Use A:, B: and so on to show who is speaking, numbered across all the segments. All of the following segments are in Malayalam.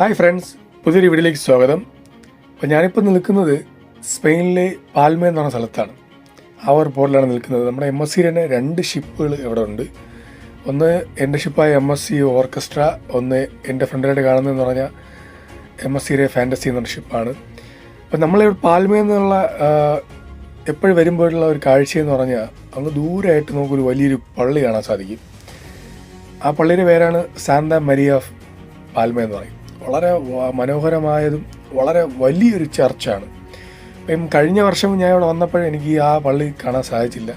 A: ഹായ് ഫ്രണ്ട്സ് പുതിയൊരു വീഡിയോയിലേക്ക് സ്വാഗതം. അപ്പോൾ ഞാനിപ്പോൾ നിൽക്കുന്നത് സ്പെയിനിലെ പാൽമേ എന്ന് പറഞ്ഞ സ്ഥലത്താണ്. ആ ഒരു പോർട്ടിലാണ് നിൽക്കുന്നത്. നമ്മുടെ എം എസ് സിയുടെ രണ്ട് ഷിപ്പുകൾ ഇവിടെ ഉണ്ട്. ഒന്ന് എന്റെ ഷിപ്പായ എം എസ് സി ഓർക്കസ്ട്ര ഒന്ന് എന്റെ ഫ്രണ്ടിലായിട്ട് കാണുന്നതെന്ന് പറഞ്ഞാൽ എം എസ് സിയുടെ ഫാന്റസി എന്ന് പറഞ്ഞ ഷിപ്പാണ്. അപ്പോൾ നമ്മൾ പാൽമേ എന്നുള്ള എപ്പോഴും വരുമ്പോഴുള്ള ഒരു കാഴ്ചയെന്ന് പറഞ്ഞാൽ അങ്ങ് ദൂരമായിട്ട് നമുക്കൊരു വലിയൊരു പള്ളി കാണാൻ സാധിക്കും. ആ പള്ളിയുടെ പേരാണ് സാന്ത മരിയ ഓഫ് പാൽമ എന്ന് പറയും. വളരെ മനോഹരമായതും വളരെ വലിയൊരു ചർച്ചാണ് ഇപ്പം കഴിഞ്ഞ വർഷം ഞാൻ ഇവിടെ വന്നപ്പോഴും എനിക്ക് ആ പള്ളി കാണാൻ സാധിച്ചില്ല.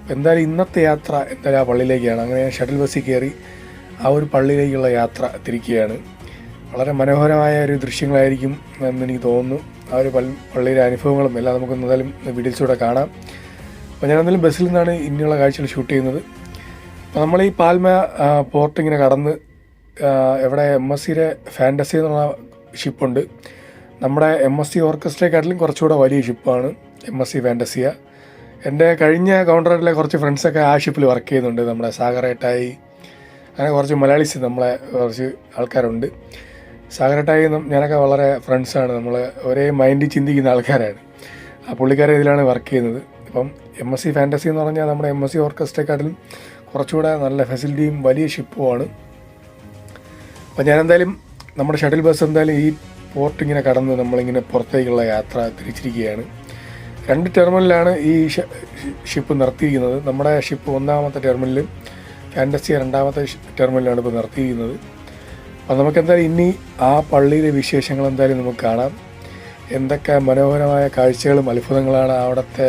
A: അപ്പം എന്തായാലും ഇന്നത്തെ യാത്ര എന്തായാലും ആ പള്ളിയിലേക്കാണ്. അങ്ങനെ ഞാൻ ഷട്ടിൽ ബസ്സിൽ കയറി ആ ഒരു പള്ളിയിലേക്കുള്ള യാത്ര തിരിക്കുകയാണ്. വളരെ മനോഹരമായ ഒരു ദൃശ്യങ്ങളായിരിക്കും എന്ന് എനിക്ക് തോന്നുന്നു. ആ ഒരു പള്ളി പള്ളിയിലെ അനുഭവങ്ങളും എല്ലാം നമുക്ക് എന്തായാലും വീഡിയോസിലൂടെ കാണാം. അപ്പോൾ ഞാൻ എന്തായാലും ബസ്സിൽ നിന്നാണ് ഇനിയുള്ള കാഴ്ചകൾ ഷൂട്ട് ചെയ്യുന്നത്. അപ്പോൾ നമ്മൾ ഈ പാൽമ പോർട്ട് ഇങ്ങനെ കടന്ന് ആ, എവിടെ എം എസ് സിയുടെ ഫാന്റസി എന്നുള്ള ഷിപ്പുണ്ട്. നമ്മുടെ എം എസ് സി ഓർക്കസ്ട്രയെക്കാട്ടിലും കുറച്ചുകൂടെ വലിയ ഷിപ്പാണ് എം എസ് സി ഫാന്റസിയ എന്റെ കഴിഞ്ഞ കൗണ്ടറിലെ കുറച്ച് ഫ്രണ്ട്സൊക്കെ ആ ഷിപ്പിൽ വർക്ക് ചെയ്യുന്നുണ്ട്. നമ്മുടെ സാഗറേട്ടായി അങ്ങനെ കുറച്ച് മലയാളീസ് നമ്മളെ കുറച്ച് ആൾക്കാരുണ്ട്. സാഗരട്ടായി ഞാനൊക്കെ വളരെ ഫ്രണ്ട്സാണ്. നമ്മൾ ഒരേ മൈൻഡിൽ ചിന്തിക്കുന്ന ആൾക്കാരാണ്. ആ പുള്ളിക്കാരെ ഇതിലാണ് വർക്ക് ചെയ്യുന്നത്. അപ്പം എം എസ് സി ഫാന്റസി എന്ന് പറഞ്ഞാൽ നമ്മുടെ എം എസ് സി ഓർക്കസ്ട്രയെക്കാട്ടിലും കുറച്ചുകൂടെ നല്ല ഫെസിലിറ്റിയും വലിയ ഷിപ്പുമാണ്. അപ്പോൾ ഞാൻ എന്തായാലും നമ്മുടെ ഷട്ടിൽ ബസ് എന്തായാലും ഈ പോർട്ട് ഇങ്ങനെ കടന്ന് നമ്മളിങ്ങനെ പുറത്തേക്കുള്ള യാത്ര തിരിച്ചിരിക്കുകയാണ്. രണ്ട് ടെർമിനലാണ് ഈ ഷിപ്പ് നിർത്തിയിരിക്കുന്നത്. നമ്മുടെ ഷിപ്പ് ഒന്നാമത്തെ ടെർമിനലും ഫാന്റസിയ രണ്ടാമത്തെ ടെർമിനലാണ് ഇപ്പോൾ നിർത്തിയിരിക്കുന്നത്. അപ്പോൾ നമുക്ക് എന്തായാലും ഇനി ആ പള്ളിയിലെ വിശേഷങ്ങൾ എന്തായാലും നമുക്ക് കാണാം. എന്തൊക്കെ മനോഹരമായ കാഴ്ചകളും അത്ഭുതങ്ങളാണ് അവിടുത്തെ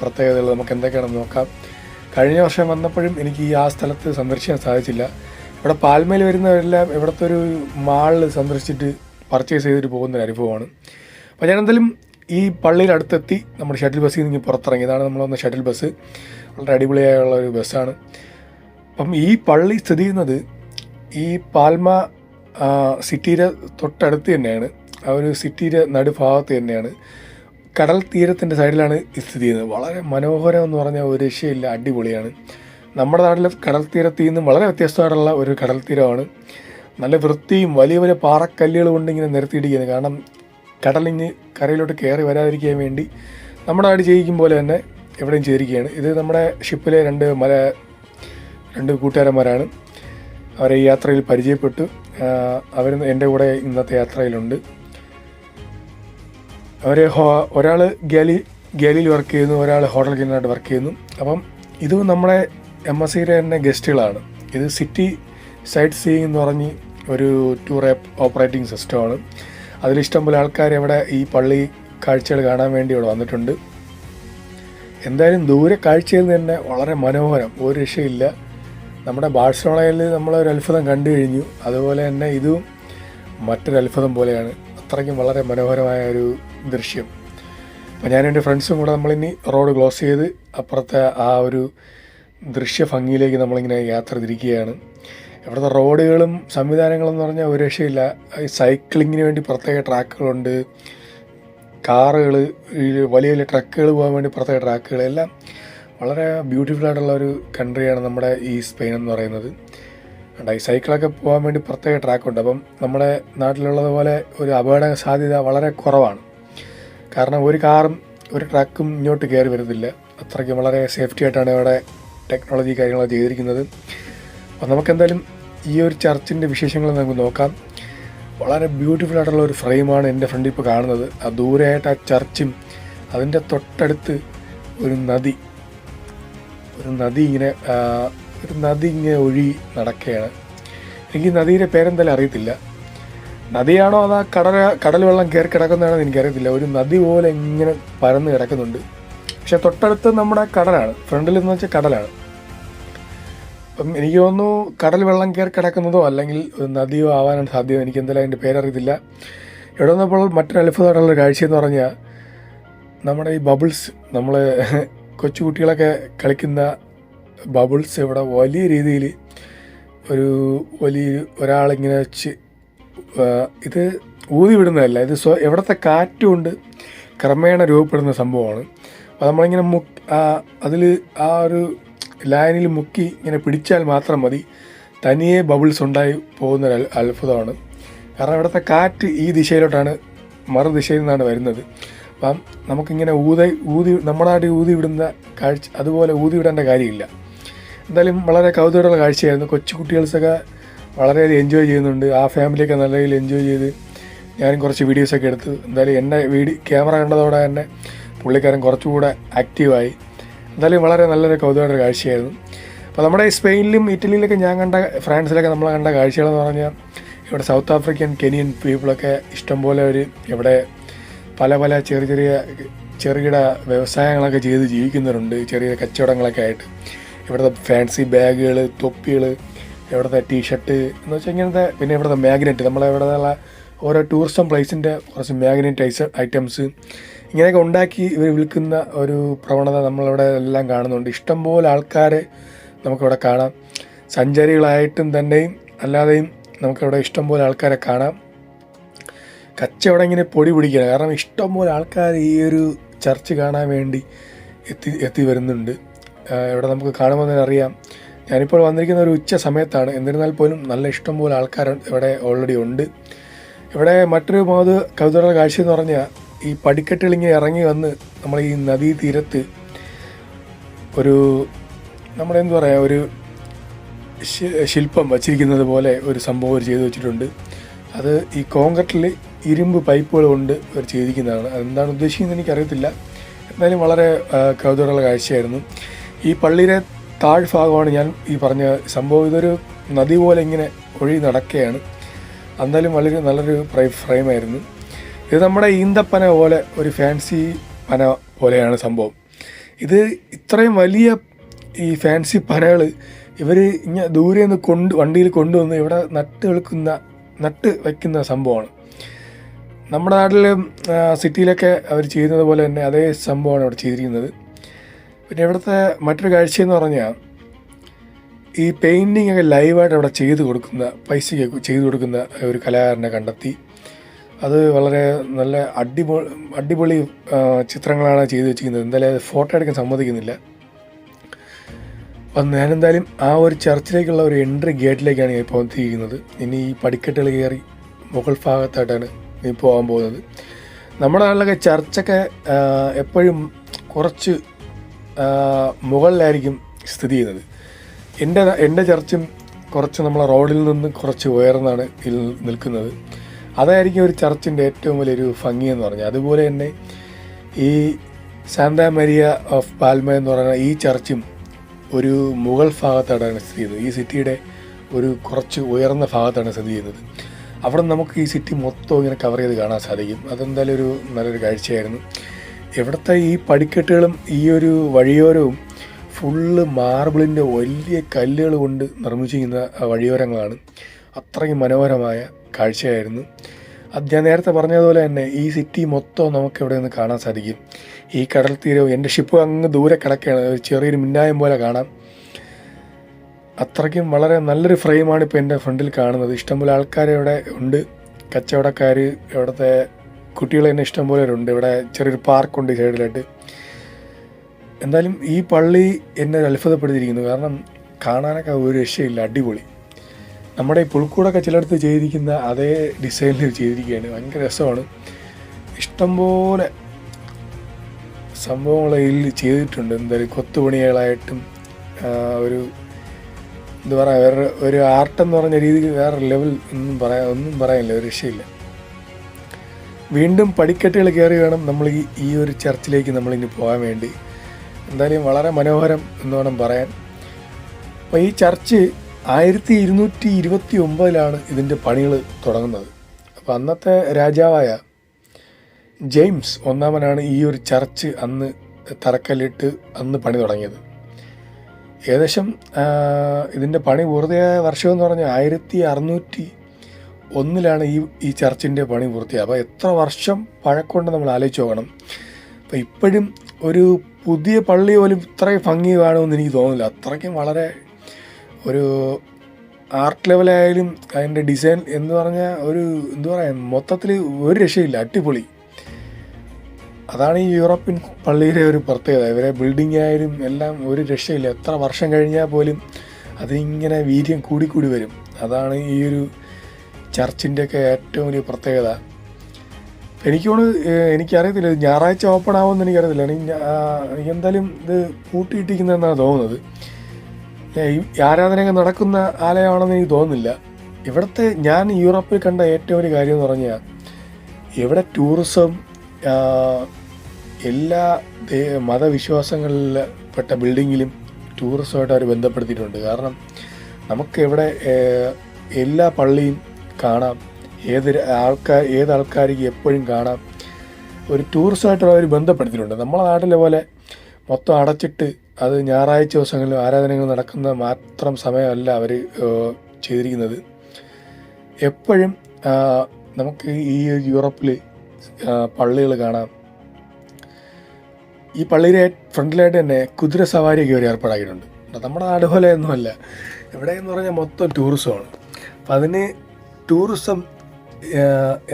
A: പ്രത്യേകതകൾ നമുക്ക് എന്തൊക്കെയാണെന്ന് നോക്കാം. കഴിഞ്ഞ വർഷം വന്നപ്പോഴും എനിക്ക് ഈ ആ സ്ഥലത്ത് സന്ദർശിക്കാൻ സാധിച്ചില്ല. ഇവിടെ പാൽമേൽ വരുന്നവരെല്ലാം ഇവിടുത്തെ ഒരു മാളിൽ സന്ദർശിച്ചിട്ട് പർച്ചേസ് ചെയ്തിട്ട് പോകുന്ന ഒരു അനുഭവമാണ്. അപ്പോൾ ഞാൻ എന്തായാലും ഈ പള്ളിയുടെ അടുത്തെത്തി നമ്മുടെ ഷട്ടിൽ ബസ്സിൽ നിന്ന് പുറത്തിറങ്ങി. ഇതാണ് നമ്മൾ വന്ന ഷട്ടിൽ ബസ് വളരെ അടിപൊളിയായുള്ള ഒരു ബസ്സാണ് അപ്പം ഈ പള്ളി സ്ഥിതി ചെയ്യുന്നത് ഈ പാൽമ സിറ്റിയുടെ തൊട്ടടുത്ത് തന്നെയാണ്. ആ ഒരു സിറ്റിയുടെ നടുഭാഗത്ത് തന്നെയാണ്. കടൽ തീരത്തിന്റെ സൈഡിലാണ് സ്ഥിതി ചെയ്യുന്നത്. വളരെ മനോഹരം എന്ന് പറഞ്ഞാൽ ഒരു രക്ഷയില്ല. അടിപൊളിയാണ്. നമ്മുടെ നാട്ടിലെ കടൽ തീരത്തിൽ നിന്നും വളരെ വ്യത്യസ്തമായിട്ടുള്ള ഒരു കടൽ തീരമാണ്. നല്ല വൃത്തിയും വലിയ വലിയ പാറക്കല്ലുകൾ കൊണ്ട് ഇങ്ങനെ നിരത്തിയിടിക്കുന്നത് കാരണം കടലിഞ്ഞ് കരയിലോട്ട് കയറി വരാതിരിക്കാൻ വേണ്ടി നമ്മുടെ നാട് ചെയ്യിക്കും പോലെ തന്നെ എവിടെയും ചെയ്തിരിക്കുകയാണ്. ഇത് നമ്മുടെ ഷിപ്പിലെ രണ്ട് മല രണ്ട് കൂട്ടുകാരന്മാരാണ്. അവരെ ഈ യാത്രയിൽ പരിചയപ്പെട്ടു. അവർ എന്റെ കൂടെ ഇന്നത്തെ യാത്രയിലുണ്ട്. അവർ ഒരാൾ ഗാലി ഗാലിയിൽ വർക്ക് ചെയ്യുന്നു ഒരാൾ ഹോട്ടൽ കിന്നായിട്ട് വർക്ക് ചെയ്യുന്നു. അപ്പം ഇത് നമ്മുടെ എം എസ് സിയിലെ തന്നെ ഗസ്റ്റുകളാണ്. ഇത് സിറ്റി സൈറ്റ് സീയിങ് എന്ന് പറഞ്ഞ് ഒരു ടൂർ ഓപ്പറേറ്റിംഗ് സിസ്റ്റമാണ്. അതിലിഷ്ടം പോലെ ആൾക്കാർ ഇവിടെ ഈ പള്ളി കാഴ്ചകൾ കാണാൻ വേണ്ടി ഇവിടെ വന്നിട്ടുണ്ട്. എന്തായാലും ദൂരെ കാഴ്ചയിൽ തന്നെ വളരെ മനോഹരം ഒരു രക്ഷയില്ല. നമ്മുടെ ബാഴ്സലോണയിൽ നമ്മൾ ഒരു അത്ഭുതം കണ്ടു കഴിഞ്ഞു. അതുപോലെ തന്നെ ഇതും മറ്റൊരു അത്ഭുതം പോലെയാണ്. അത്രയ്ക്കും വളരെ മനോഹരമായ ഒരു ദൃശ്യം. അപ്പോൾ ഞാനും എന്റെ ഫ്രണ്ട്സും കൂടെ നമ്മളിനി റോഡ് ക്ലോസ് ചെയ്ത് അപ്പുറത്തെ ആ ഒരു ദൃശ്യ ഭംഗിയിലേക്ക് നമ്മളിങ്ങനെ യാത്ര തിരിക്കുകയാണ്. ഇവിടുത്തെ റോഡുകളും സംവിധാനങ്ങളും എന്ന് പറഞ്ഞാൽ ഒരു രക്ഷയില്ല. സൈക്ലിങ്ങിന് വേണ്ടി പ്രത്യേക ട്രാക്കുകളുണ്ട്. കാറുകൾ വലിയ വലിയ ട്രക്കുകൾ പോകാൻ വേണ്ടി പ്രത്യേക ട്രാക്കുകൾ എല്ലാം വളരെ ബ്യൂട്ടിഫുൾ ആയിട്ടുള്ള ഒരു കൺട്രിയാണ് നമ്മുടെ ഈ സ്പെയിൻ എന്ന് പറയുന്നത്. ഈ സൈക്കിളൊക്കെ പോകാൻ വേണ്ടി പ്രത്യേക ട്രാക്കുണ്ട്. അപ്പം നമ്മുടെ നാട്ടിലുള്ളതുപോലെ ഒരു അപകട സാധ്യത വളരെ കുറവാണ്. കാരണം ഒരു കാറും ഒരു ട്രക്കും ഇങ്ങോട്ട് കയറി വരുന്നില്ല അത്രയ്ക്കും വളരെ സേഫ്റ്റി ആയിട്ടാണ് ഇവിടെ ടെക്നോളജി കാര്യങ്ങളൊക്കെ ചെയ്തിരിക്കുന്നത്. അപ്പോൾ നമുക്കെന്തായാലും ഈ ഒരു ചർച്ചിന്റെ വിശേഷങ്ങൾ നമുക്ക് നോക്കാം. വളരെ ബ്യൂട്ടിഫുൾ ആയിട്ടുള്ള ഒരു ഫ്രെയിമാണ് എന്റെ ഫ്രണ്ടിൽ ഇപ്പോൾ കാണുന്നത്. ആ ദൂരെയായിട്ട് ആ ചർച്ചും അതിന്റെ തൊട്ടടുത്ത് ഒരു നദി ഒരു നദി ഇങ്ങനെ ഒരു നദി ഇങ്ങനെ ഒഴി നടക്കുകയാണ്. എനിക്ക് നദിയുടെ പേരെന്തായാലും അറിയത്തില്ല. നദിയാണോ അതാ കടൽ കടൽ വെള്ളം കയറി കിടക്കുന്നതാണെന്ന് എനിക്കറിയത്തില്ല. ഒരു നദി പോലെ ഇങ്ങനെ പരന്ന് കിടക്കുന്നുണ്ട്. പക്ഷെ തൊട്ടടുത്ത് നമ്മുടെ കടലാണ്. ഫ്രണ്ടിൽ എന്ന് വെച്ചാൽ കടലാണ്. എനിക്ക് തോന്നുന്നു കടൽ വെള്ളം കയറി കിടക്കുന്നതോ അല്ലെങ്കിൽ നദിയോ ആവാനാണ് സാധ്യത. എനിക്ക് എന്തായാലും അതിന്റെ പേരറിയത്തില്ല. ഇവിടെ വന്നപ്പോൾ മറ്റൊരു അത്ഭുതമായിട്ടുള്ള കാഴ്ചയെന്ന് പറഞ്ഞാൽ നമ്മുടെ ഈ ബബിൾസ് നമ്മൾ കൊച്ചുകുട്ടികളൊക്കെ കളിക്കുന്ന ബബിൾസ് ഇവിടെ വലിയ രീതിയിൽ ഒരു വലിയ ഒരാളിങ്ങനെ വെച്ച് ഇത് ഊതി വിടുന്നതല്ല. ഇത് സ്വ എവിടുത്തെ കാറ്റുകൊണ്ട് ക്രമേണ രൂപപ്പെടുന്ന സംഭവമാണ്. അപ്പോൾ നമ്മളിങ്ങനെ മു അതിൽ ആ ഒരു ലൈനിൽ മുക്കി ഇങ്ങനെ പിടിച്ചാൽ മാത്രം മതി. തനിയെ ബബിൾസ് ഉണ്ടായി പോകുന്നൊരു അത്ഭുതമാണ്. കാരണം ഇവിടുത്തെ കാറ്റ് ഈ ദിശയിലോട്ടാണ് മറുദിശയിൽ നിന്നാണ് വരുന്നത്. അപ്പം നമുക്കിങ്ങനെ ഊത ഊതി നമ്മുടെ നാട്ടിൽ ഊതി വിടുന്ന കാഴ്ച അതുപോലെ ഊതി വിടേണ്ട കാര്യമില്ല. എന്തായാലും വളരെ കൗതുകമുള്ള കാഴ്ചയായിരുന്നു. കൊച്ചു കുട്ടികൾസൊക്കെ വളരെയധികം എൻജോയ് ചെയ്യുന്നുണ്ട്. ആ ഫാമിലിയൊക്കെ നല്ല രീതിയിൽ എൻജോയ് ചെയ്ത് ഞാനും കുറച്ച് വീഡിയോസൊക്കെ എടുത്തു എന്തായാലും എന്റെ വീഡിയോ ക്യാമറ കണ്ടതോടെ തന്നെ പുള്ളിക്കാരൻ കുറച്ചുകൂടെ ആക്റ്റീവായി എന്തായാലും വളരെ നല്ലൊരു കൗതുകമുള്ള കാഴ്ചയായിരുന്നു. അപ്പോൾ നമ്മുടെ സ്പെയിനിലും ഇറ്റലിയിലൊക്കെ ഞാൻ കണ്ട ഫ്രാൻസിലൊക്കെ നമ്മൾ കണ്ട കാഴ്ചകളെന്ന് പറഞ്ഞാൽ ഇവിടെ സൗത്ത് ആഫ്രിക്കൻ കെനിയൻ പീപ്പിളൊക്കെ ഇഷ്ടംപോലെ ഒരു ഇവിടെ പല പല ചെറിയ ചെറിയ ചെറുകിട വ്യവസായങ്ങളൊക്കെ ചെയ്ത് ജീവിക്കുന്നവരുണ്ട്. ചെറിയ കച്ചവടങ്ങളൊക്കെ ആയിട്ട്. ഇവിടുത്തെ ഫാൻസി ബാഗുകൾ തൊപ്പികൾ ഇവിടുത്തെ ടീഷർട്ട് എന്ന് വെച്ചാൽ ഇങ്ങനത്തെ പിന്നെ ഇവിടുത്തെ മാഗ്നറ്റ് നമ്മളെ ഇവിടെയുള്ള ഓരോ ടൂറിസം പ്ലേസിന്റെ കുറച്ച് മാഗ്നറ്റ് ഐറ്റംസ് ഇങ്ങനെയൊക്കെ ഉണ്ടാക്കി ഇവർ വിൽക്കുന്ന ഒരു പ്രവണത നമ്മളിവിടെ എല്ലാം കാണുന്നുണ്ട്. ഇഷ്ടംപോലെ ആൾക്കാരെ നമുക്കിവിടെ കാണാം. സഞ്ചാരികളായിട്ടും തന്നെയും അല്ലാതെയും നമുക്കിവിടെ ഇഷ്ടംപോലെ ആൾക്കാരെ കാണാം. കച്ചവടം ഇങ്ങനെ പൊടി പിടിക്കുകയാണ്. കാരണം ഇഷ്ടംപോലെ ആൾക്കാർ ഈ ഒരു ചർച്ച് കാണാൻ വേണ്ടി എത്തി എത്തി വരുന്നുണ്ട്. ഇവിടെ നമുക്ക് കാണുമ്പോൾ തന്നെ അറിയാം. ഞാനിപ്പോൾ വന്നിരിക്കുന്ന ഒരു ഉച്ച സമയത്താണ്. എന്നിരുന്നാൽ പോലും നല്ല ഇഷ്ടംപോലെ ആൾക്കാർ ഇവിടെ ഓൾറെഡി ഉണ്ട്. ഇവിടെ മറ്റൊരു മാത് കൗതുക കാഴ്ച എന്ന് പറഞ്ഞാൽ ഈ പടിക്കെട്ടിളിങ്ങി ഇറങ്ങി വന്ന് നമ്മൾ ഈ നദീ തീരത്ത് ഒരു നമ്മുടെ പറയുക ഒരു ശില്പം വച്ചിരിക്കുന്നത് പോലെ ഒരു സംഭവം ഒരു ചെയ്തു വെച്ചിട്ടുണ്ട്. അത് ഈ കോൺക്രീറ്റിൽ ഇരുമ്പ് പൈപ്പുകൾ കൊണ്ട് അവർ ചെയ്തിരിക്കുന്നതാണ്. അതെന്താണ് ഉദ്ദേശിക്കുന്നത് എനിക്കറിയത്തില്ല. എന്തായാലും വളരെ കൗതുകമുള്ള കാഴ്ചയായിരുന്നു. ഈ പള്ളിയിലെ താഴ്ഭാഗമാണ് ഞാൻ ഈ പറഞ്ഞ സംഭവം. ഇതൊരു നദി പോലെ ഇങ്ങനെ ഒഴി നടക്കുകയാണ്. എന്തായാലും വളരെ നല്ലൊരു ഫ്രെയിമായിരുന്നു. ഇത് നമ്മുടെ ഈന്തപ്പന പോലെ ഒരു ഫാൻസി പന പോലെയാണ് സംഭവം. ഇത് ഇത്രയും വലിയ ഈ ഫാൻസി പനകൾ ഇവർ ഇങ്ങനെ ദൂരെ നിന്ന് കൊണ്ട് വണ്ടിയിൽ കൊണ്ടുവന്ന് ഇവിടെ നട്ട് വെളുക്കുന്ന നട്ട് വയ്ക്കുന്ന സംഭവമാണ്. നമ്മുടെ നാട്ടിൽ സിറ്റിയിലൊക്കെ അവർ ചെയ്യുന്നത് പോലെ തന്നെ അതേ സംഭവമാണ് ഇവിടെ ചെയ്തിരിക്കുന്നത്. പിന്നെ ഇവിടുത്തെ മറ്റൊരു കാഴ്ചയെന്ന് പറഞ്ഞാൽ ഈ പെയിന്റിങ് ഒക്കെ ലൈവായിട്ട് അവിടെ ചെയ്ത് കൊടുക്കുന്ന പൈസയ്ക്ക് ചെയ്ത് കൊടുക്കുന്ന ഒരു കലാകാരനെ കണ്ടെത്തി. അത് വളരെ നല്ല അടിപൊളി അടിപൊളി ചിത്രങ്ങളാണ് ചെയ്തു വെച്ചിരിക്കുന്നത്. എന്തായാലും ഫോട്ടോ എടുക്കാൻ സമ്മതിക്കുന്നില്ല. അപ്പം ഞാനെന്തായാലും ആ ഒരു ചർച്ചിലേക്കുള്ള ഒരു എൻട്രി ഗേറ്റിലേക്കാണ് ഇപ്പോൾ എത്തിയിരിക്കുന്നത്. ഇനി ഈ പടിക്കെട്ടുകൾ കയറി മുകൾ ഭാഗത്തായിട്ടാണ് ഇനി പോകാൻ പോകുന്നത്. നമ്മുടെ നാട്ടിലൊക്കെ ചർച്ചൊക്കെ എപ്പോഴും കുറച്ച് മുകളിലായിരിക്കും സ്ഥിതി ചെയ്യുന്നത്. എന്റെ എന്റെ ചർച്ചും കുറച്ച് നമ്മളെ റോഡിൽ നിന്ന് കുറച്ച് ഉയർന്നാണ് നിൽക്കുന്നത്. അതായിരിക്കും ഒരു ചർച്ചിന്റെ ഏറ്റവും വലിയൊരു ഭംഗി എന്ന് പറഞ്ഞാൽ അതുപോലെ തന്നെ ഈ സാന്ത മരിയ ഓഫ് പാൽമ എന്ന് പറയുന്ന ഈ ചർച്ചും ഒരു മുഗൾ ഭാഗത്താണ് സ്ഥിതി ചെയ്യുന്നത്. ഈ സിറ്റിയുടെ ഒരു കുറച്ച് ഉയർന്ന ഭാഗത്താണ് സ്ഥിതി ചെയ്യുന്നത്. അവിടെ നമുക്ക് ഈ സിറ്റി മൊത്തം ഇങ്ങനെ കവർ ചെയ്ത് കാണാൻ സാധിക്കും. അതെന്തായാലും ഒരു നല്ലൊരു കാഴ്ചയായിരുന്നു. ഇവിടുത്തെ ഈ പടിക്കെട്ടുകളും ഈ ഒരു വഴിയോരവും ഫുള്ള് മാർബിളിന്റെ വലിയ കല്ലുകൾ കൊണ്ട് നിർമ്മിച്ചിരിക്കുന്ന വഴിയോരങ്ങളാണ്. അത്രയും മനോഹരമായ കാഴ്ചയായിരുന്നു. അത് ഞാൻ നേരത്തെ പറഞ്ഞതുപോലെ തന്നെ ഈ സിറ്റി മൊത്തം നമുക്ക് ഇവിടെ നിന്ന് കാണാൻ സാധിക്കും. ഈ കടൽ തീരവും എന്റെ ഷിപ്പ് അങ്ങ് ദൂരെ കിടക്കുകയാണ് ഒരു ചെറിയൊരു മിന്നായം പോലെ കാണാം. അത്രയ്ക്കും വളരെ നല്ലൊരു ഫ്രെയിമാണ് ഇപ്പോൾ എന്റെ ഫ്രണ്ടിൽ കാണുന്നത്. ഇഷ്ടംപോലെ ആൾക്കാർ ഇവിടെ ഉണ്ട്. കച്ചവടക്കാർ ഇവിടുത്തെ കുട്ടികൾ തന്നെ ഇഷ്ടംപോലെ ഉണ്ട്. ഇവിടെ ചെറിയൊരു പാർക്കുണ്ട് സൈഡിലായിട്ട്. എന്തായാലും ഈ പള്ളി എന്നെ അത്ഭുതപ്പെടുത്തിയിരിക്കുന്നു കാരണം കാണാനൊക്കെ ഒരു രക്ഷയില്ല. അടിപൊളി. നമ്മുടെ ഈ പുൽക്കൂടൊക്കെ ചിലടത്ത് ചെയ്തിരിക്കുന്ന അതേ ഡിസൈനിൽ ചെയ്തിരിക്കുകയാണ്. ഭയങ്കര രസമാണ്. ഇഷ്ടംപോലെ സംഭവങ്ങൾ ഇതിൽ ചെയ്തിട്ടുണ്ട്. എന്തായാലും കൊത്തുപണികളായിട്ടും ഒരു എന്താ പറയുക വേറെ ഒരു ആർട്ടെന്ന് പറഞ്ഞ രീതിക്ക് വേറെ ലെവൽ ഒന്നും പറയാൻ ഒന്നും പറയാനില്ല ഒരു രക്ഷയില്ല. വീണ്ടും പടിക്കെട്ടുകൾ കയറി വേണം നമ്മൾ ഈ ഈ ഒരു ചർച്ചിലേക്ക് നമ്മളിനി പോകാൻ വേണ്ടി. എന്തായാലും വളരെ മനോഹരം എന്ന് വേണം പറയാൻ. അപ്പോൾ ഈ ചർച്ച് ആയിരത്തി ഇരുന്നൂറ്റി ഇരുപത്തി ഒമ്പതിലാണ് ഇതിന്റെ പണികൾ തുടങ്ങുന്നത്. അപ്പോൾ അന്നത്തെ രാജാവായ ജെയിംസ് ഒന്നാമനാണ് ഈ ഒരു ചർച്ച് അന്ന് തറക്കല്ലിട്ട് അന്ന് പണി തുടങ്ങിയത്. ഏകദേശം ഇതിന്റെ പണി പൂർത്തിയായ വർഷമെന്ന് പറഞ്ഞാൽ ആയിരത്തി അറുന്നൂറ്റി ഒന്നിലാണ് ഈ ഈ ചർച്ചിന്റെ പണി പൂർത്തിയായത്. അപ്പോൾ എത്ര വർഷം പഴക്കൊണ്ട് നമ്മൾ ആലോചിച്ച് നോക്കണം. അപ്പോൾ ഇപ്പോഴും ഒരു പുതിയ പള്ളി പോലും ഇത്രയും ഭംഗി കാണുമെന്ന് എനിക്ക് തോന്നുന്നില്ല. അത്രയ്ക്കും വളരെ ഒരു ആർട്ട് ലെവലായാലും അതിന്റെ ഡിസൈൻ എന്ന് പറഞ്ഞാൽ ഒരു എന്താ പറയുക മൊത്തത്തിൽ ഒരു രക്ഷയില്ല അടിപൊളി. അതാണ് ഈ യൂറോപ്യൻ പള്ളിയുടെ ഒരു പ്രത്യേകത. ഇവരെ ബിൽഡിംഗ് ആയാലും എല്ലാം ഒരു രക്ഷയില്ല. എത്ര വർഷം കഴിഞ്ഞാൽ പോലും അതിങ്ങനെ വീര്യം കൂടിക്കൂടി വരും. അതാണ് ഈ ഒരു ചർച്ചിന്റെയൊക്കെ ഏറ്റവും വലിയ പ്രത്യേകത. എനിക്കോട് എനിക്കറിയത്തില്ല ഞായറാഴ്ച ഓപ്പൺ ആവുമെന്ന് എനിക്കറിയത്തില്ല. എനിക്ക് എന്തായാലും ഇത് പൂട്ടിയിട്ടിരിക്കുന്നതെന്നാണ് തോന്നുന്നത്. ഈ ആരാധനയൊക്കെ നടക്കുന്ന ആലയമാണെന്ന് എനിക്ക് തോന്നുന്നില്ല. ഇവിടുത്തെ ഞാൻ യൂറോപ്പിൽ കണ്ട ഏറ്റവും വലിയ കാര്യം എന്ന് പറഞ്ഞാൽ ഇവിടെ ടൂറിസം എല്ലാ മതവിശ്വാസങ്ങളിൽ പെട്ട ബിൽഡിങ്ങിലും ടൂറിസമായിട്ട് അവർ ബന്ധപ്പെടുത്തിയിട്ടുണ്ട്. കാരണം നമുക്ക് ഇവിടെ എല്ലാ പള്ളിയും കാണാം. ഏത് ആൾക്കാർ ഏത് ആൾക്കാർക്ക് എപ്പോഴും കാണാം. ഒരു ടൂറിസമായിട്ട് അവർ ബന്ധപ്പെടുത്തിയിട്ടുണ്ട്. നമ്മളെ നാട്ടിലെ പോലെ മൊത്തം അടച്ചിട്ട് അത് ഞായറാഴ്ച ദിവസങ്ങളിൽ ആരാധനകൾ നടക്കുന്ന മാത്രം സമയമല്ല അവർ ചെയ്തിരിക്കുന്നത്. എപ്പോഴും നമുക്ക് ഈ യൂറോപ്പിൽ പള്ളികൾ കാണാം. ഈ പള്ളിയുടെ ഫ്രണ്ടിലായിട്ട് തന്നെ കുതിര സവാരിയൊക്കെ അവർ ഏർപ്പാടാക്കിയിട്ടുണ്ട്. നമ്മുടെ നാട് പോലെ ഒന്നുമല്ല ഇവിടെ എന്ന് പറഞ്ഞാൽ മൊത്തം ടൂറിസമാണ്. അപ്പം അതിന് ടൂറിസം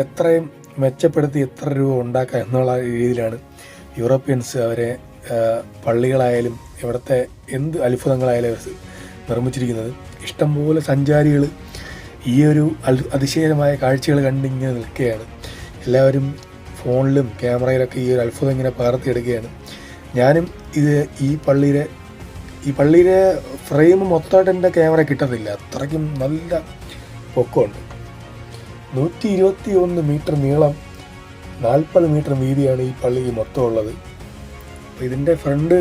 A: എത്രയും മെച്ചപ്പെടുത്തി എത്ര രൂപ ഉണ്ടാക്കാം എന്നുള്ള രീതിയിലാണ് യൂറോപ്യൻസ് അവരെ പള്ളികളായാലും ഇവിടുത്തെ എന്ത് അത്ഭുതങ്ങളായാലും നിർമ്മിച്ചിരിക്കുന്നത്. ഇഷ്ടംപോലെ സഞ്ചാരികൾ ഈ ഒരു അതിശയമായ കാഴ്ചകൾ കണ്ടിങ്ങനെ നിൽക്കുകയാണ്. എല്ലാവരും ഫോണിലും ക്യാമറയിലൊക്കെ ഈ ഒരു അത്ഭുതം ഇങ്ങനെ പകർത്തിയെടുക്കുകയാണ് ഞാനും ഇത് ഈ പള്ളിയിലെ ഈ പള്ളിയിലെ ഫ്രെയിം മൊത്തമായിട്ട് എന്റെ ക്യാമറ കിട്ടത്തില്ല. അത്രയ്ക്കും നല്ല പൊക്കമുണ്ട്. നൂറ്റി ഇരുപത്തി ഒന്ന് മീറ്റർ നീളം നാൽപ്പത് മീറ്റർ വീതിയാണ് ഈ പള്ളിക്ക് മൊത്തം ഉള്ളത്. അപ്പോൾ ഇതിന്റെ ഫ്രണ്ട്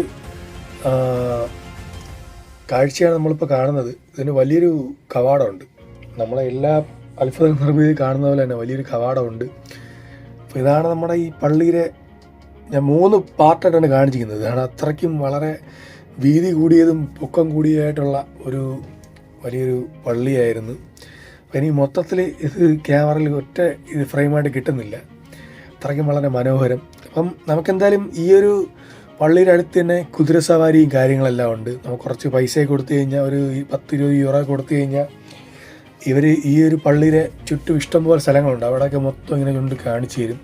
A: കാഴ്ചയാണ് നമ്മളിപ്പോൾ കാണുന്നത്. ഇതിന് വലിയൊരു കവാടമുണ്ട്. നമ്മളെ എല്ലാ അത്ഭുത നിർമ്മിതി കാണുന്ന പോലെ തന്നെ വലിയൊരു കവാടമുണ്ട്. അപ്പോൾ ഇതാണ് നമ്മുടെ ഈ പള്ളിയിലെ ഞാൻ മൂന്ന് പാർട്ടായിട്ടാണ് കാണിച്ചിരിക്കുന്നത്. ഇതാണ് അത്രയ്ക്കും വളരെ വീതി കൂടിയതും പൊക്കം കൂടിയതായിട്ടുള്ള ഒരു വലിയൊരു പള്ളിയായിരുന്നു. അപ്പം ഇനി മൊത്തത്തിൽ ഇത് ക്യാമറയിൽ ഒറ്റ ഇത് ഫ്രെയിമായിട്ട് കിട്ടുന്നില്ല. അത്രയ്ക്കും വളരെ മനോഹരം. അപ്പം നമുക്കെന്തായാലും ഈ ഒരു പള്ളിയുടെ അടുത്ത് തന്നെ കുതിരസവാരിയും കാര്യങ്ങളെല്ലാം ഉണ്ട്. നമുക്ക് കുറച്ച് പൈസ കൊടുത്തു കഴിഞ്ഞാൽ ഒരു പത്ത് ഇരുപത് യൂറോ കൊടുത്തു കഴിഞ്ഞാൽ ഇവർ ഈ ഒരു പള്ളിയുടെ ചുറ്റും ഇഷ്ടംപോലെ സ്ഥലങ്ങളുണ്ട്. അവിടെയൊക്കെ മൊത്തം ഇങ്ങനെ കൊണ്ട് കാണിച്ചു തരും.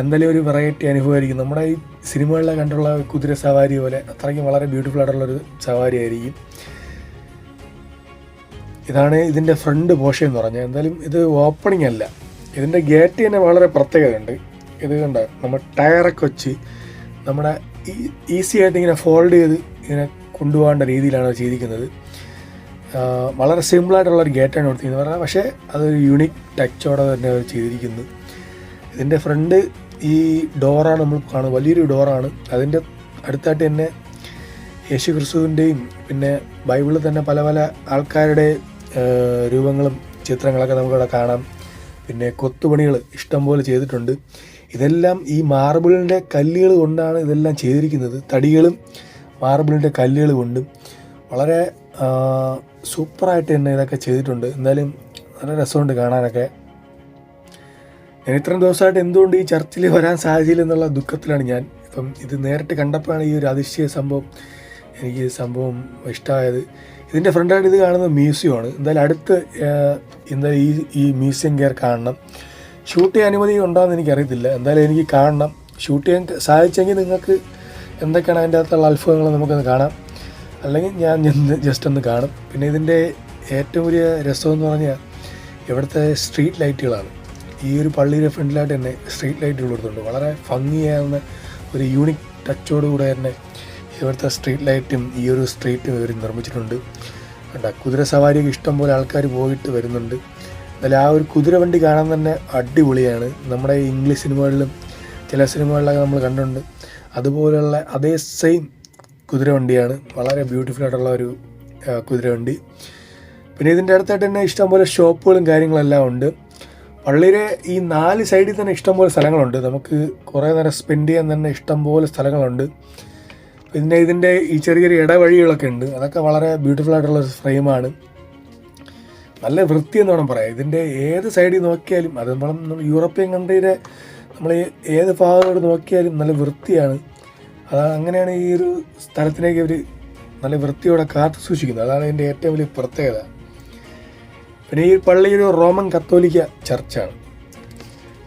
A: എന്തായാലും ഒരു വെറൈറ്റി അനുഭവമായിരിക്കും. നമ്മുടെ ഈ സിനിമകളിലെ കണ്ടുള്ള കുതിര സവാരി പോലെ അത്രയ്ക്കും വളരെ ബ്യൂട്ടിഫുൾ ആയിട്ടുള്ളൊരു സവാരി ആയിരിക്കും. ഇതാണ് ഇതിന്റെ ഫ്രണ്ട് പോഷൻ എന്ന് പറഞ്ഞാൽ എന്തായാലും ഇത് ഓപ്പണിംഗ് അല്ല. ഇതിന്റെ ഗേറ്റ് തന്നെ വളരെ പ്രത്യേകതയുണ്ട്. ഇത് കണ്ട? നമ്മൾ ടയറൊക്കെ വെച്ച് നമ്മുടെ ഈസി ആയിട്ട് ഇങ്ങനെ ഫോൾഡ് ചെയ്ത് ഇങ്ങനെ കൊണ്ടുപോകേണ്ട രീതിയിലാണ് അത് ചെയ്തിരിക്കുന്നത്. വളരെ സിമ്പിളായിട്ടുള്ള ഒരു ഗേറ്റാണ് കൊടുത്തിരിക്കുന്നത്. പറഞ്ഞാൽ പക്ഷേ അതൊരു യൂണിക് ടച്ചോടെ തന്നെ അവർ ചെയ്തിരിക്കുന്നു. ഇതിന്റെ ഫ്രണ്ട് ഈ ഡോറാണ് നമ്മൾ കാണുന്നത്. വലിയൊരു ഡോറാണ് അതിന്റെ അടുത്തായിട്ട് തന്നെ യേശു ക്രിസ്തുവിന്റെയും പിന്നെ ബൈബിളിൽ തന്നെ പല പല ആൾക്കാരുടെ രൂപങ്ങളും ചിത്രങ്ങളൊക്കെ നമുക്കിവിടെ കാണാം. പിന്നെ കൊത്തുപണികൾ ഇഷ്ടംപോലെ ചെയ്തിട്ടുണ്ട്. ഇതെല്ലാം ഈ മാർബിളിന്റെ കല്ലുകൾ കൊണ്ടാണ് ഇതെല്ലാം ചെയ്തിരിക്കുന്നത്. തടികളും മാർബിളിന്റെ കല്ലുകൾ കൊണ്ടും വളരെ സൂപ്പറായിട്ട് തന്നെ ഇതൊക്കെ ചെയ്തിട്ടുണ്ട്. എന്തായാലും നല്ല രസമുണ്ട് കാണാനൊക്കെ. ഞാൻ ഇത്രയും ദിവസമായിട്ട് എന്തുകൊണ്ട് ഈ ചർച്ചിൽ വരാൻ സാധിച്ചില്ല എന്നുള്ള ദുഃഖത്തിലാണ് ഞാൻ. ഇപ്പം ഇത് നേരിട്ട് കണ്ടപ്പോഴാണ് ഈ ഒരു അതിശയ സംഭവം എനിക്ക് സംഭവം ഇഷ്ടമായത്. ഇതിന്റെ ഫ്രണ്ടായിട്ട് ഇത് കാണുന്നത് മ്യൂസിയമാണ്. എന്തായാലും അടുത്ത് എന്തായാലും ഈ ഈ മ്യൂസിയം കയറി കാണണം. ഷൂട്ട് ചെയ്യാൻ അനുമതി ഉണ്ടോയെന്ന് എനിക്കറിയത്തില്ല. എന്തായാലും എനിക്ക് കാണണം. ഷൂട്ട് ചെയ്യാൻ സാധിച്ചെങ്കിൽ നിങ്ങൾക്ക് എന്തൊക്കെയാണ് അതിന്റെ അകത്തുള്ള അത്ഭുതങ്ങൾ നമുക്കൊന്ന് കാണാം. അല്ലെങ്കിൽ ഞാൻ ജസ്റ്റ് ഒന്ന് കാണും. പിന്നെ ഇതിന്റെ ഏറ്റവും വലിയ രസമെന്ന് പറഞ്ഞാൽ ഇവിടുത്തെ സ്ട്രീറ്റ് ലൈറ്റുകളാണ്. ഈ ഒരു പള്ളിയുടെ ഫ്രണ്ടിലായിട്ട് തന്നെ സ്ട്രീറ്റ് ലൈറ്റുകൾ കൊടുത്തിട്ടുണ്ട്. വളരെ ഭംഗിയാകുന്ന ഒരു യൂണിക് ടച്ചോട് കൂടെ തന്നെ ഇവിടുത്തെ സ്ട്രീറ്റ് ലൈറ്റും ഈ ഒരു സ്ട്രീറ്റും ഇവർ നിർമ്മിച്ചിട്ടുണ്ട്. കുതിര ഇഷ്ടം പോലെ ആൾക്കാർ പോയിട്ട് വരുന്നുണ്ട്. എന്നാലും ആ ഒരു കുതിരവണ്ടി കാണാൻ തന്നെ അടിപൊളിയാണ്. നമ്മുടെ ഇംഗ്ലീഷ് സിനിമകളിലും ചില സിനിമകളിലൊക്കെ നമ്മൾ കണ്ടിട്ടുണ്ട്. അതുപോലെയുള്ള അതേ സെയിം കുതിരവണ്ടിയാണ് വളരെ ബ്യൂട്ടിഫുൾ ആയിട്ടുള്ള ഒരു കുതിരവണ്ടി കുതിര വണ്ടി. പിന്നെ ഇതിന്റെ അടുത്തായിട്ട് തന്നെ ഇഷ്ടംപോലെ ഷോപ്പുകളും കാര്യങ്ങളെല്ലാം ഉണ്ട്. പള്ളിയിലെ ഈ നാല് സൈഡിൽ തന്നെ ഇഷ്ടംപോലെ സ്ഥലങ്ങളുണ്ട്. നമുക്ക് കുറേ നേരം സ്പെൻഡ് ചെയ്യാൻ തന്നെ ഇഷ്ടംപോലെ സ്ഥലങ്ങളുണ്ട്. പിന്നെ ഇതിന്റെ ഈ ചെറിയ ചെറിയ ഇടവഴികളൊക്കെ ഉണ്ട്. അതൊക്കെ വളരെ ബ്യൂട്ടിഫുൾ ആയിട്ടുള്ള ഒരു ഫ്രെയിമാണ് നല്ല വൃത്തി എന്ന് വേണം പറയാം. ഇതിന്റെ ഏത് സൈഡിൽ നോക്കിയാലും അത് നമ്മൾ യൂറോപ്യൻ കൺട്രിയുടെ നമ്മൾ ഏത് ഭാഗത്തോട് നോക്കിയാലും നല്ല വൃത്തിയാണ്. അതാണ് അങ്ങനെയാണ് ഈ ഒരു സ്ഥലത്തിലേക്ക് ഇവർ നല്ല വൃത്തിയോടെ കാത്തു സൂക്ഷിക്കുന്നത്. അതാണ് ഇതിന്റെ ഏറ്റവും വലിയ പ്രത്യേകത. പിന്നെ ഈ പള്ളി ഒരു റോമൻ കത്തോലിക്ക ചർച്ചാണ്.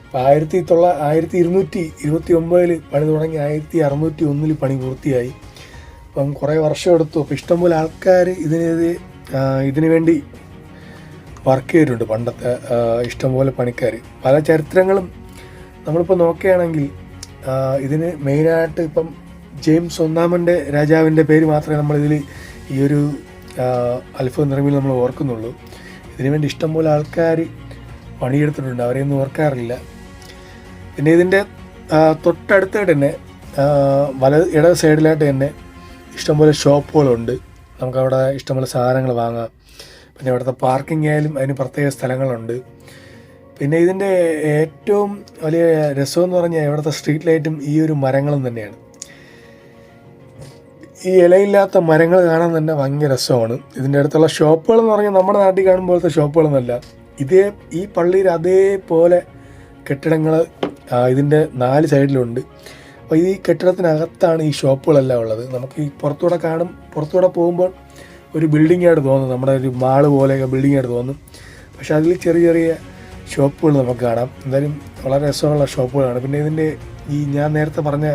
A: അപ്പോൾ ആയിരത്തി തൊള്ള ആയിരത്തി ഇരുന്നൂറ്റി ഇരുപത്തി ഒമ്പതിൽ പണി തുടങ്ങി ആയിരത്തി അറുന്നൂറ്റി ഒന്നിൽ പണി പൂർത്തിയായി. അപ്പം കുറേ വർഷം എടുത്തു. അപ്പോൾ ഇഷ്ടംപോലെ ആൾക്കാർ ഇതിനെതിരെ ഇതിനു വേണ്ടി വർക്ക് ചെയ്തിട്ടുണ്ട് പണ്ടത്തെ ഇഷ്ടംപോലെ പണിക്കാർ പല ചരിത്രങ്ങളും നമ്മളിപ്പോൾ നോക്കുകയാണെങ്കിൽ ഇതിന് മെയിനായിട്ട് ഇപ്പം ജെയിംസ് ഒന്നാമന്റെ രാജാവിന്റെ പേര് മാത്രമേ നമ്മളിതിൽ ഈ ഒരു അൽഫ നിർമ്മിൽ നമ്മൾ ഓർക്കുന്നുള്ളൂ. ഇതിനു വേണ്ടി ഇഷ്ടംപോലെ ആൾക്കാർ പണിയെടുത്തിട്ടുണ്ട്. അവരെയൊന്നും ഓർക്കാറില്ല. പിന്നെ ഇതിന്റെ തൊട്ടടുത്തായിട്ട് തന്നെ വല ഇട സൈഡിലായിട്ട് തന്നെ ഇഷ്ടംപോലെ ഷോപ്പുകളുണ്ട്. നമുക്കവിടെ ഇഷ്ടംപോലെ സാധനങ്ങൾ വാങ്ങാം. പിന്നെ ഇവിടുത്തെ പാർക്കിംഗ് ആയാലും അതിന് പ്രത്യേക സ്ഥലങ്ങളുണ്ട്. പിന്നെ ഇതിന്റെ ഏറ്റവും വലിയ രസം എന്ന് പറഞ്ഞാൽ ഇവിടുത്തെ സ്ട്രീറ്റ് ലൈറ്റും ഈ ഒരു മരങ്ങളും തന്നെയാണ്. ഈ ഇലയില്ലാത്ത മരങ്ങൾ കാണാൻ തന്നെ ഭയങ്കര രസമാണ്. ഇതിന്റെ അടുത്തുള്ള ഷോപ്പുകൾ എന്ന് പറഞ്ഞാൽ നമ്മുടെ നാട്ടിൽ കാണുമ്പോഴത്തെ ഷോപ്പുകളൊന്നുമല്ല ഇതേ ഈ പള്ളിയിൽ അതേപോലെ കെട്ടിടങ്ങൾ ഇതിന്റെ നാല് സൈഡിലുണ്ട്. അപ്പോൾ ഈ കെട്ടിടത്തിനകത്താണ് ഈ ഷോപ്പുകളെല്ലാം ഉള്ളത്. നമുക്ക് ഈ പുറത്തൂടെ കാണും പുറത്തൂടെ പോകുമ്പോൾ ഒരു ബിൽഡിംഗ് ആയിട്ട് തോന്നുന്നു. നമ്മുടെ ഒരു മാൾ പോലെയൊക്കെ ബിൽഡിംഗ് ആയിട്ട് തോന്നുന്നു. പക്ഷെ അതിൽ ചെറിയ ചെറിയ ഷോപ്പുകൾ നമുക്ക് കാണാം. എന്തായാലും വളരെ രസമുള്ള ഷോപ്പുകളാണ് പിന്നെ ഇതിന്റെ ഈ ഞാൻ നേരത്തെ പറഞ്ഞ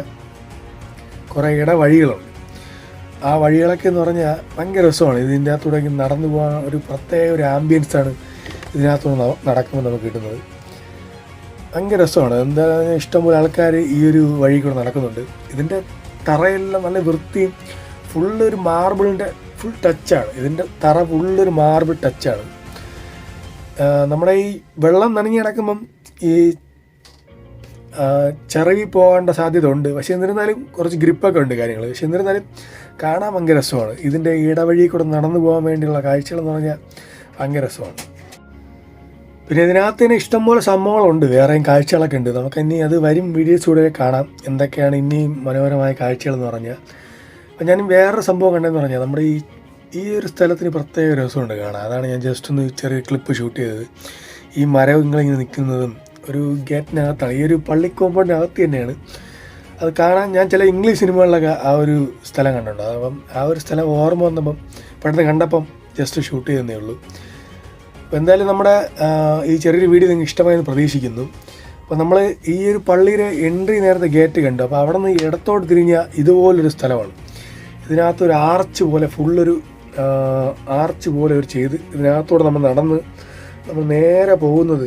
A: കുറേ ഇടവഴികളുണ്ട്. ആ വഴികളൊക്കെ എന്ന് പറഞ്ഞാൽ ഭയങ്കര രസമാണ്. ഇതിന്റെ അകത്തൂടെ നടന്നു പോകാൻ ഒരു പ്രത്യേക ഒരു ആംബിയൻസാണ് ഇതിനകത്തൂടെ നടക്കുമ്പോൾ നമുക്ക് കിട്ടുന്നത്. ഭയങ്കര രസമാണ്. എന്താ ഇഷ്ടംപോലെ ആൾക്കാർ ഈ ഒരു വഴി കൂടെ നടക്കുന്നുണ്ട്. ഇതിന്റെ തറയെല്ലാം നല്ല വൃത്തിയും ഫുള്ള് ഒരു മാർബിളിന്റെ ഫുൾ ടച്ചാണ് ഇതിന്റെ തറ ഫുള്ളൊരു മാർബിൾ ടച്ചാണ് നമ്മുടെ ഈ വെള്ളം നനഞ്ഞ് കിടക്കുമ്പം ഈ ചിറവി പോകേണ്ട സാധ്യത ഉണ്ട്. പക്ഷേ എന്നിരുന്നാലും കുറച്ച് ഗ്രിപ്പൊക്കെ ഉണ്ട് കാര്യങ്ങൾ പക്ഷേ എന്നിരുന്നാലും കാണാൻ ഭയങ്കര രസമാണ്. ഇതിന്റെ ഇടവഴി കൂടെ നടന്നു പോകാൻ വേണ്ടിയുള്ള കാഴ്ചകൾ എന്ന് പറഞ്ഞാൽ ഭയങ്കര രസമാണ്. പിന്നെ ഇതിനകത്ത് തന്നെ ഇഷ്ടംപോലെ സംഭവങ്ങളുണ്ട്. വേറെയും കാഴ്ചകളൊക്കെ ഉണ്ട്. നമുക്ക് ഇനി അത് വരും വീഡിയോസ് വീഡിയോസിലൂടെ കാണാം. എന്തൊക്കെയാണ് ഇനിയും മനോഹരമായ കാഴ്ചകൾ എന്ന് പറഞ്ഞാൽ. അപ്പം ഞാൻ വേറൊരു സംഭവം കണ്ടതെന്ന് പറഞ്ഞാൽ നമ്മുടെ ഈ ഈ ഒരു സ്ഥലത്തിന് പ്രത്യേക രസമുണ്ട് കാണാൻ. അതാണ് ഞാൻ ജസ്റ്റ് ഒന്ന് ചെറിയ ക്ലിപ്പ് ഷൂട്ട് ചെയ്തത്. ഈ മരങ്ങളിങ്ങനെ നിൽക്കുന്നതും ഒരു ഗേറ്റിനകത്താണ് ഈ ഒരു പള്ളി കോമ്പൗണ്ടിനകത്ത് തന്നെയാണ്. അത് കാണാൻ ഞാൻ ചില ഇംഗ്ലീഷ് സിനിമകളിലൊക്കെ ആ ഒരു സ്ഥലം കണ്ടിട്ടുണ്ട്. അപ്പം ആ ഒരു സ്ഥലം ഓർമ്മ വന്നപ്പം പെട്ടെന്ന് കണ്ടപ്പം ജസ്റ്റ് ഷൂട്ട് ചെയ്തതേ ഉള്ളൂ. അപ്പോൾ എന്തായാലും നമ്മുടെ ഈ ചെറിയൊരു വീഡിയോ നിങ്ങൾക്ക് ഇഷ്ടമായെന്ന് പ്രതീക്ഷിക്കുന്നു. അപ്പോൾ നമ്മൾ ഈ ഒരു പള്ളിയുടെ എൻട്രി നേരത്തെ ഗേറ്റ് കണ്ടു. അപ്പോൾ അവിടെ നിന്ന് ഇടത്തോട്ട് തിരിഞ്ഞാൽ ഇതുപോലൊരു സ്ഥലമാണ്. ഇതിനകത്ത് ഒരു ആർച്ച് പോലെ ഫുള്ളൊരു ആർച്ച് പോലെ ഒരു ചെയ്ത് ഇതിനകത്തോടെ നമ്മൾ നടന്ന് നമ്മൾ നേരെ പോകുന്നത്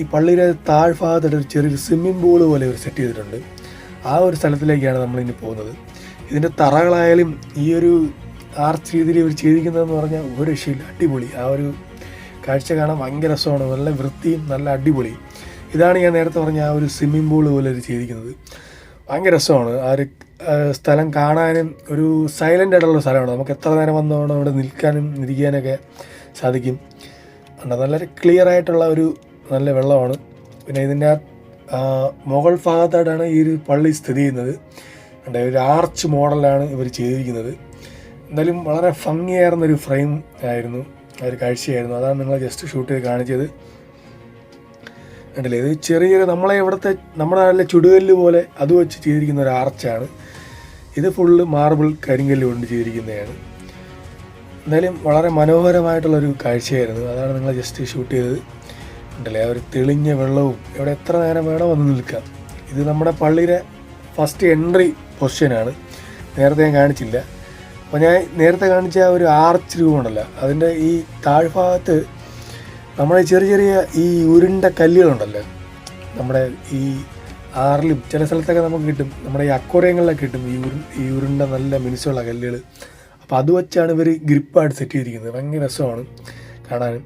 A: ഈ പള്ളിയുടെ താഴ്ഭാഗത്തായിട്ട് ഒരു ചെറിയൊരു സ്വിമ്മിംഗ് പൂൾ പോലെ ഒരു സെറ്റ് ചെയ്തിട്ടുണ്ട്. ആ ഒരു സ്ഥലത്തിലേക്കാണ് നമ്മൾ ഇനി പോകുന്നത്. ഇതിന്റെ തറകളായാലും ഈ ഒരു ആർച്ച് രീതിയിൽ ഇവർ ചെയ്തിരിക്കുന്നതെന്ന് പറഞ്ഞാൽ ഒരു രക്ഷയില്ല. അടിപൊളി. ആ ഒരു കാഴ്ച കാണാൻ ഭയങ്കര രസമാണ്. നല്ല വൃത്തിയും നല്ല അടിപൊളി. ഇതാണ് ഞാൻ നേരത്തെ പറഞ്ഞ ആ ഒരു സ്വിമ്മിംഗ് പൂൾ പോലെ ഒരു ചെയ്തിരിക്കുന്നത്. ഭയങ്കര രസമാണ്. ആ ഒരു സ്ഥലം കാണാനും ഒരു സൈലന്റ് ആയിട്ടുള്ള സ്ഥലമാണ്. നമുക്ക് എത്ര നേരം വന്നോണം അവിടെ നിൽക്കാനും ഇരിക്കാനൊക്കെ സാധിക്കും. നല്ലൊരു ക്ലിയർ ആയിട്ടുള്ള ഒരു നല്ല വെള്ളമാണ്. പിന്നെ ഇതിന്റെ മുകൾ ഭാഗത്തായിട്ടാണ് ഈ ഒരു പള്ളി സ്ഥിതി ചെയ്യുന്നത്. ഉണ്ട് ഒരു ആർച്ച് മോഡലാണ് ഇവർ ചെയ്തിരിക്കുന്നത്. എന്തായാലും വളരെ ഭംഗിയായിരുന്നൊരു ഫ്രെയിം ആയിരുന്നു. ഒരു കാഴ്ചയായിരുന്നു. അതാണ് നിങ്ങൾ ജസ്റ്റ് ഷൂട്ട് ചെയ്ത് കാണിച്ചത്. കണ്ടില്ലേ? ഇത് ചെറിയൊരു നമ്മളെ ഇവിടുത്തെ നമ്മുടെ നാട്ടിലെ ചുടുകല്ല് പോലെ അത് വെച്ച് ചെയ്തിരിക്കുന്ന ഒരു ആർച്ചാണ് ഇത് ഫുള്ള് മാർബിൾ കരിങ്കല്ല് കൊണ്ട് ചെയ്തിരിക്കുന്നതാണ്. എന്തായാലും വളരെ മനോഹരമായിട്ടുള്ളൊരു കാഴ്ചയായിരുന്നു. അതാണ് നിങ്ങൾ ജസ്റ്റ് ഷൂട്ട് ചെയ്തത്. ഉണ്ടല്ലേ ആ ഒരു തെളിഞ്ഞ വെള്ളവും ഇവിടെ എത്ര നേരം വേണോ വന്ന് നിൽക്കാം. ഇത് നമ്മുടെ പള്ളിയുടെ ഫസ്റ്റ് എൻട്രി പൊസിഷനാണ് നേരത്തെ ഞാൻ കാണിച്ചില്ല. അപ്പോൾ ഞാൻ നേരത്തെ കാണിച്ച ഒരു ആർച്ച് രൂപമുണ്ടല്ലോ അതിന്റെ ഈ താഴ്ഭാഗത്ത് നമ്മുടെ ചെറിയ ചെറിയ ഈ ഉരുണ്ട കല്ലുകളുണ്ടല്ലോ നമ്മുടെ ഈ ആറിലും ചില സ്ഥലത്തൊക്കെ നമുക്ക് കിട്ടും. നമ്മുടെ ഈ അക്വറിയങ്ങളിലൊക്കെ കിട്ടും ഈ ഉരു ഈ ഉരുണ്ട നല്ല മിനുസമുള്ള കല്ലുകൾ അപ്പോൾ അത് വെച്ചാണ് ഇവർ ഗ്രിപ്പായിട്ട് സെറ്റ് ചെയ്തിരിക്കുന്നത്. ഭയങ്കര രസമാണ് കാണാനും.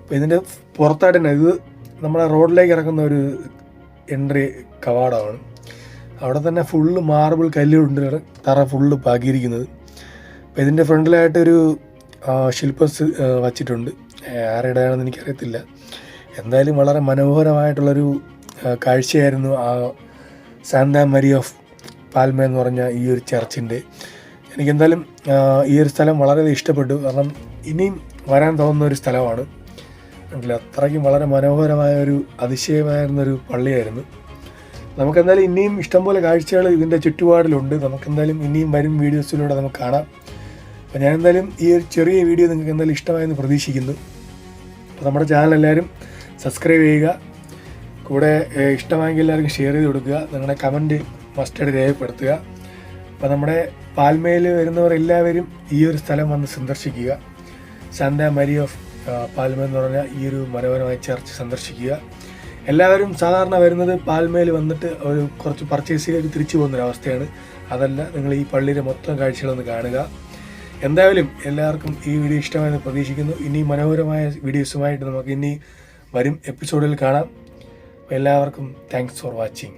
A: അപ്പോൾ ഇതിന്റെ പുറത്തായിട്ട് തന്നെ ഇത് നമ്മുടെ റോഡിലേക്ക് ഇറക്കുന്ന ഒരു എൻട്രി കവാടമാണ്. അവിടെ തന്നെ ഫുള്ള് മാർബിൾ കല്ലുകൊണ്ട് തറ ഫുള്ള് പാകിയിരിക്കുന്നത്. അപ്പോൾ ഇതിന്റെ ഫ്രണ്ടിലായിട്ടൊരു ശില്പം വച്ചിട്ടുണ്ട്. ആരുടെയാണെന്ന് എനിക്കറിയത്തില്ല. എന്തായാലും വളരെ മനോഹരമായിട്ടുള്ളൊരു കാഴ്ചയായിരുന്നു ആ സാന്താ മരി ഓഫ് പാൽമ എന്ന് പറഞ്ഞ ഈ ഒരു ചർച്ചിന്റെ. എനിക്കെന്തായാലും ഈ ഒരു സ്ഥലം വളരെ ഇഷ്ടപ്പെട്ടു. കാരണം ഇനിയും വരാൻ തോന്നുന്ന ഒരു സ്ഥലമാണ്. എങ്കിൽ അത്രയ്ക്കും വളരെ മനോഹരമായ ഒരു അതിശയമായിരുന്നൊരു പള്ളിയായിരുന്നു. നമുക്കെന്തായാലും ഇനിയും ഇഷ്ടംപോലെ കാഴ്ചകൾ ഇതിന്റെ ചുറ്റുപാടിലുണ്ട്. നമുക്കെന്തായാലും ഇനിയും വരും വീഡിയോസിലൂടെ നമുക്ക് കാണാം. അപ്പോൾ ഞാൻ എന്തായാലും ഈ ഒരു ചെറിയ വീഡിയോ നിങ്ങൾക്ക് എന്തായാലും ഇഷ്ടമായെന്ന് പ്രതീക്ഷിക്കുന്നു. അപ്പോൾ നമ്മുടെ ചാനൽ എല്ലാവരും സബ്സ്ക്രൈബ് ചെയ്യുക. കൂടെ ഇഷ്ടമായെങ്കിൽ എല്ലാവർക്കും ഷെയർ ചെയ്ത് കൊടുക്കുക. നിങ്ങളുടെ കമന്റ് മസ്റ്റായിട്ട് രേഖപ്പെടുത്തുക. അപ്പോൾ നമ്മുടെ പാൽമയിൽ വരുന്നവർ എല്ലാവരും ഈ ഒരു സ്ഥലം വന്ന് സന്ദർശിക്കുക. സന്ത മരി ഓഫ് പാൽമേൽ പാൽമ എന്ന് പറഞ്ഞ ഈ ഒരു മനോഹരമായ ചർച്ച് സന്ദർശിക്കുക. എല്ലാവരും സാധാരണ വരുന്നത് പാൽമയിൽ വന്നിട്ട് ഒരു കുറച്ച് പർച്ചേസ് ചെയ്ത് തിരിച്ചു പോകുന്ന അവസ്ഥയാണ്. അതല്ല നിങ്ങൾ ഈ പള്ളിയിലെ മൊത്തം കാഴ്ചകളൊന്ന് കാണുക. എന്തായാലും എല്ലാവർക്കും ഈ വീഡിയോ ഇഷ്ടമായെന്ന് പ്രതീക്ഷിക്കുന്നു. ഇനി മനോഹരമായ വീഡിയോസുമായിട്ട് നമുക്ക് ഇനി വരും എപ്പിസോഡിൽ കാണാം. എല്ലാവർക്കും താങ്ക്സ് ഫോർ വാച്ചിങ്